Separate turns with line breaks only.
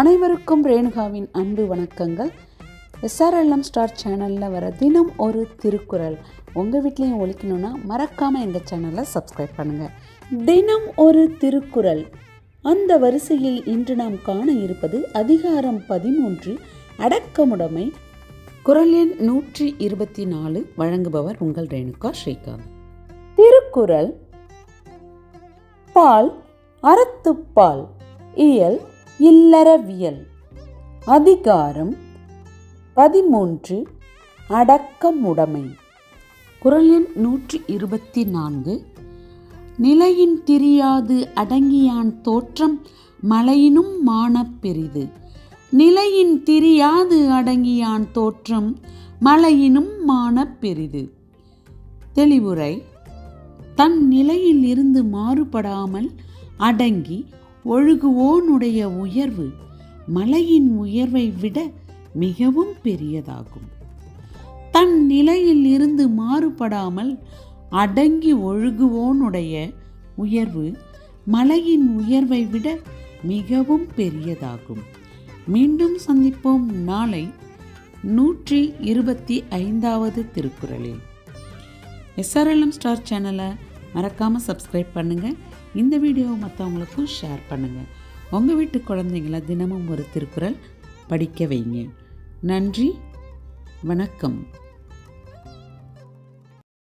அனைவருக்கும் ரேணுகாவின் அன்பு வணக்கங்கள். எஸ்ஆர்எல்எம் ஸ்டார் சேனலில் வர தினம் ஒரு திருக்குறள். உங்கள் வீட்லேயும் ஒழிக்கணும்னா மறக்காமல் எங்கள் சேனலை சப்ஸ்கிரைப் பண்ணுங்கள் தினம் ஒரு திருக்குறள். அந்த வரிசையில் இன்று நாம் காண இருப்பது அதிகாரம் பதிமூன்று அடக்கமுடைமை. குரல் எண் நூற்றி இருபத்தி நாலு வழங்குபவர் உங்கள் ரேணுகா ஸ்ரீகாந்த். திருக்குறள். பால் அறத்துப்பால் இயல் இல்லறவியல். அதிகாரம் பதிமூன்று அடக்கமுடைமை. குரல் எண் நூற்றி இருபத்தி நான்கு நிலையின் திரியாது அடங்கியான் தோற்றம் மலையினும் மானப்பெரிது நிலையின் திரியாது அடங்கியான் தோற்றம் மலையினும் மான பெரிது. தெளிவுரை தன் நிலையில் இருந்து மாறுபடாமல் அடங்கி ஒழுகுவோனுடைய உயர்வு மலையின் உயர்வை விட மிகவும் பெரியதாகும். தன் நிலையில் இருந்து மாறுபடாமல் அடங்கி ஒழுகுவோனுடைய உயர்வு மலையின் உயர்வை விட மிகவும் பெரியதாகும். மீண்டும் சந்திப்போம் நாளை நூற்றி இருபத்தி ஐந்தாவது திருக்குறளில். எஸ்ஆர்எல்எம் ஸ்டார் சேனலை மறக்காமல் சப்ஸ்கிரைப் பண்ணுங்கள் இந்த வீடியோவை மற்றவங்களுக்கும் ஷேர் பண்ணுங்கள் உங்கள் வீட்டு குழந்தைங்கள தினமும் ஒரு திருக்குறள் படிக்க வைங்க. நன்றி. வணக்கம்.